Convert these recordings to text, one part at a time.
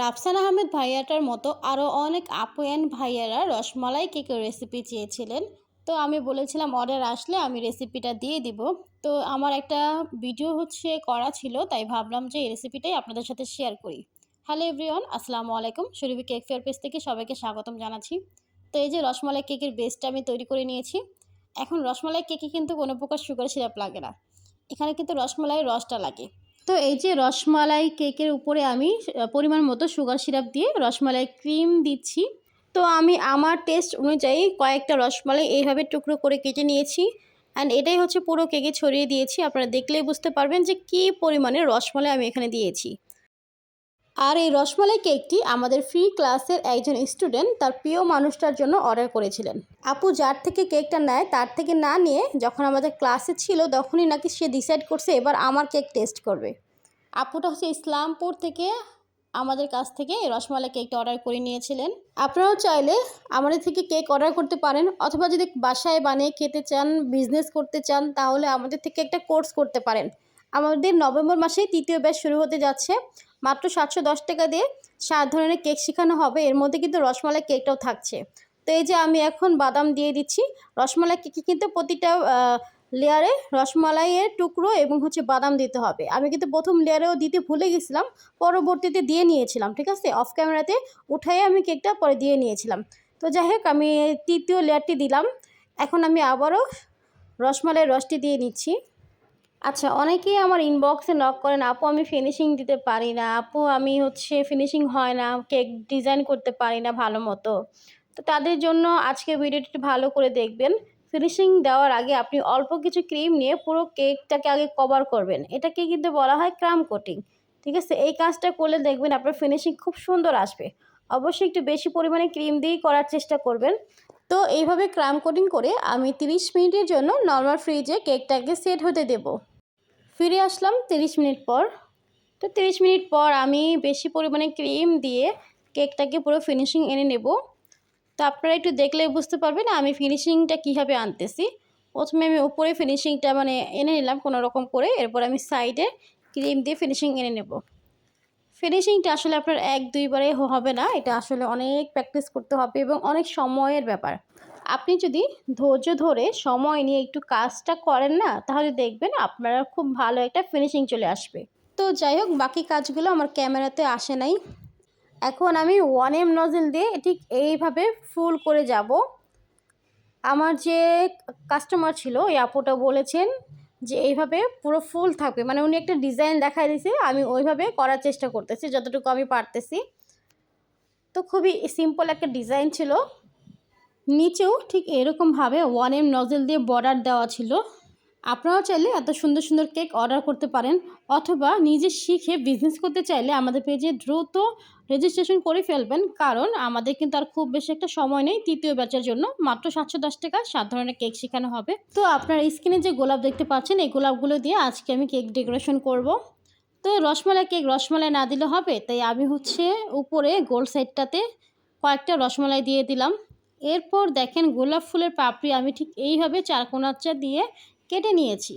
রাফসান আহমেদ ভাইয়াটার মতো আরও অনেক আপু ভাইয়ারা রসমালাই কেকের রেসিপি চেয়েছিলেন। তো আমি বলেছিলাম অর্ডার আসলে আমি রেসিপিটা দিয়ে দিব। তো আমার একটা ভিডিও হচ্ছে করা ছিল, তাই ভাবলাম যে এই রেসিপিটাই আপনাদের সাথে শেয়ার করি। হ্যালো এভরিওয়ান আসসালামু আলাইকুম। শরীফি কেক ফেয়ার পেজ থেকে সবাইকে স্বাগতম জানাচ্ছি। তো এই যে রসমালাই কেকের বেসটা আমি তৈরি করে নিয়েছি। এখন রসমালাই কেকে কিন্তু কোনো প্রকার সুগার সিরাপ লাগে না। এখানে কিন্তু রসমালাই রসটা লাগে। তো এই যে রসমালাই কেকের উপরে আমি পরিমাণ মতো সুগার সিরাপ দিয়ে রসমালাই ক্রিম দিচ্ছি। তো আমি আমার টেস্ট অনুযায়ী কয়েকটা রসমালাই এইভাবে টুকরো করে কেটে নিয়েছি। অ্যান্ড এটাই হচ্ছে পুরো কেকে ছড়িয়ে দিয়েছি। আপনারা দেখলেই বুঝতে পারবেন যে কী পরিমাণে রসমালাই আমি এখানে দিয়েছি। আর এই রসমালাই কেকটি আমাদের ফ্রি ক্লাসের একজন স্টুডেন্ট তার প্রিয় মানুষটার জন্য অর্ডার করেছিলেন। আপু যার থেকে কেকটা নেয়, তার থেকে না নিয়ে যখন আমাদের ক্লাসে ছিল, তখনই নাকি সে ডিসাইড করছে, এবার আমার কেক টেস্ট করবে। আপুটা হচ্ছে ইসলামপুর থেকে আমাদের কাছ থেকে রসমালাই কেকটা অর্ডার করে নিয়েছিলেন। আপনারাও চাইলে আমাদের থেকে কেক অর্ডার করতে পারেন অথবা যদি বাসায় বানিয়ে খেতে চান বিজনেস করতে চান, তাহলে আমাদের থেকে একটা কোর্স করতে পারেন। আমাদের নভেম্বর মাসে তৃতীয় ব্যাচ শুরু হতে যাচ্ছে। মাত্র সাতশো দশ টাকা দিয়ে সাত ধরনের কেক শেখানো হবে। এর মধ্যে কিন্তু রসমালাই কেকটাও থাকছে। তো এই যে আমি এখন বাদাম দিয়ে দিচ্ছি। রসমালাই কেকে কিন্তু প্রতিটা লেয়ারে রসমালাইয়ের টুকরো এবং হচ্ছে বাদাম দিতে হবে। আমি কিন্তু প্রথম লেয়ারেও দিতে ভুলে গেছিলাম, পরবর্তীতে দিয়ে নিয়েছিলাম, ঠিক আছে? অফ ক্যামেরাতে উঠাই আমি কেকটা পরে দিয়ে নিয়েছিলাম। তো যাই হোক, আমি তৃতীয় লেয়ারটি দিলাম। এখন আমি আবারও রসমালাইয়ের রসটি দিয়ে নিচ্ছি। আচ্ছা অনেকেই আমার ইনবক্সে নক করেন, আপু, আমি ফিনিশিং দিতে পারি না। আপু, আমি হচ্ছে ফিনিশিং হয় না। কেক ডিজাইন করতে পারি না ভালো মতো। তো তাদের জন্য আজকে ভিডিওটি ভালো করে দেখবেন। ফিনিশিং দেওয়ার আগে আপনি অল্প কিছু ক্রিম নিয়ে পুরো কেকটাকে আগে কভার করবেন। এটাকে কিন্তু বলা হয় ক্রাম কোটিং ঠিক আছে? এই কাজটা করলে দেখবেন আপনার ফিনিশিং খুব সুন্দর আসবে। অবশ্যই একটু বেশি পরিমাণে ক্রিম দিয়েই করার চেষ্টা করবেন। তো এইভাবে ক্রাম কোটিং করে আমি 30 মিনিটের জন্য নর্মাল ফ্রিজে কেকটাকে সেট হতে দেব। ফিরে আসলাম 30 মিনিট পর। তো 30 মিনিট পর আমি বেশি পরিমাণে ক্রিম দিয়ে কেকটাকে পুরো ফিনিশিং এনে নেব। তো আপনারা একটু দেখলে বুঝতে পারবেন আমি ফিনিশিংটা কীভাবে আনতেছি। প্রথমে আমি উপরে ফিনিশিংটা মানে এনে নিলাম কোনো রকম করে, এরপর আমি সাইডে ক্রিম দিয়ে ফিনিশিং এনে নেব। ফিনিশিংটা আসলে আপনার এক দুইবারে হবে না, এটা আসলে অনেক প্র্যাকটিস করতে হবে এবং অনেক সময়ের ব্যাপার। আপনি যদি ধৈর্য ধরে সময় নিয়ে একটু কাজটা করেন না, তাহলে দেখবেন আপনারা খুব ভালো একটা ফিনিশিং চলে আসবে। তো যাই হোক, বাকি কাজগুলো আমার ক্যামেরাতে আসে নাই। এখন আমি ওয়ান এম নজেল দিয়ে ঠিক এইভাবে ফুল করে যাব। আমার যে কাস্টমার ছিল, ওই আপুটা বলেছেন যে এইভাবে পুরো ফুল থাকবে। মানে উনি একটা ডিজাইন দেখাই দিয়েছে, আমি ওইভাবে করার চেষ্টা করতেছি, যতটুকু আমি পারতেছি। তো খুবই সিম্পল একটা ডিজাইন ছিল। নিচেও ঠিক এরকমভাবে ওয়ান এম নজেল দিয়ে বর্ডার দেওয়া ছিল। আপনারাও চাইলে এত সুন্দর সুন্দর কেক অর্ডার করতে পারেন অথবা নিজে শিখে বিজনেস করতে চাইলে আমাদের পেজে দ্রুত রেজিস্ট্রেশন করে ফেলবেন। কারণ আমাদের কিন্তু আর খুব বেশি একটা সময় নেই তৃতীয় ব্যাচের জন্য। মাত্র সাতশো দশ টাকা সাত ধরনের কেক শেখানো হবে। তো আপনার স্ক্রিনে যে গোলাপ দেখতে পাচ্ছেন, এই গোলাপগুলো দিয়ে আজকে আমি কেক ডেকোরেশন করব। তো রসমালাই কেক রসমালাই না দিলে হবে, তাই আমি হচ্ছে উপরে গোল সাইডটাতে কয়েকটা রসমালাই দিয়ে দিলাম। এরপর দেখেন গোলাপ ফুলের পাপড়ি আমি ঠিক এইভাবে চারকোনাচ্চা দিয়ে কেটে নিয়েছি।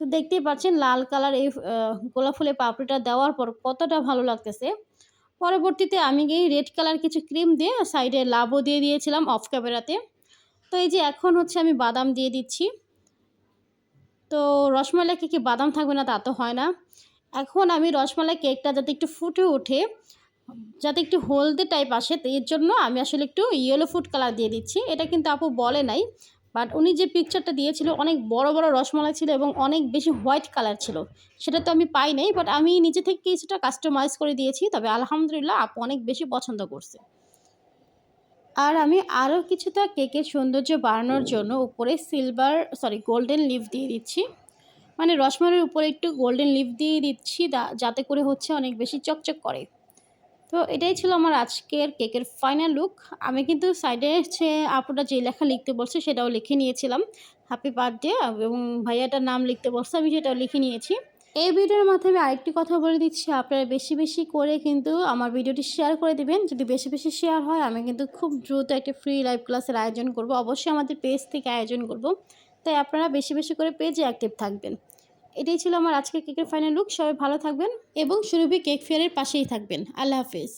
তো দেখতেই পাচ্ছেন লাল কালার এই গোলাপ ফুলের পাপড়িটা দেওয়ার পর কতটা ভালো লাগতেছে। পরবর্তীতে আমি এই রেড কালার কিছু ক্রিম দিয়ে সাইডে লাভও দিয়ে দিয়েছিলাম অফ ক্যামেরাতে। তো এই যে এখন হচ্ছে আমি বাদাম দিয়ে দিচ্ছি। তো রসমালাই কেকে বাদাম থাকবে না তা তো হয় না। এখন আমি রসমালাই কেকটা যাতে একটু ফুটে ওঠে, যাতে একটু হলদে টাইপ আসে এর জন্য আমি আসলে একটু ইয়েলো ফুড কালার দিয়ে দিচ্ছি। এটা কিন্তু আপু বলে নাই। বাট উনি যে পিকচারটা দিয়েছিল, অনেক বড় বড় রসমালাই ছিল এবং অনেক বেশি হোয়াইট কালার ছিল। সেটা তো আমি পাই নাই বাট আমি নিজে থেকে কিছুটা কাস্টমাইজ করে দিয়েছি, তবে আলহামদুলিল্লাহ আপু অনেক বেশি পছন্দ করছে। আর আমি আরও কিছুটা কেকের সৌন্দর্য বাড়ানোর জন্য উপরে সিলভার সরি গোল্ডেন লিফ দিয়ে দিচ্ছি। মানে রসমালাইয়ের উপরে একটু গোল্ডেন লিফ দিয়ে দিচ্ছি যাতে করে হচ্ছে অনেক বেশি চকচক করে। তো এটাই ছিল আমার আজকের কেকের ফাইনাল লুক আমি কিন্তু সাইডে হচ্ছে আপুটা যে লেখা লিখতে বলছে সেটাও লিখে নিয়েছিলাম। হ্যাপি বার্থডে এবং ভাইয়াটার নাম লিখতে বলছে, আমি সেটাও লিখে নিয়েছি। এই ভিডিওর মাধ্যমে আরেকটি কথা বলে দিচ্ছি, আপনারা বেশি বেশি করে কিন্তু আমার ভিডিওটি শেয়ার করে দিবেন। যদি বেশি বেশি শেয়ার হয়, আমি কিন্তু খুব দ্রুত একটা ফ্রি লাইভ ক্লাসের আয়োজন করব। অবশ্যই আমাদের পেজ থেকে আয়োজন করব। তাই আপনারা বেশি বেশি করে পেজে অ্যাক্টিভ থাকবেন। এটাই ছিল আমার আজকের কেকের ফাইনাল লুক সবাই ভালো থাকবেন এবং সুরভি কেক ফেয়ারের পাশেই থাকবেন। আল্লাহ হাফেজ।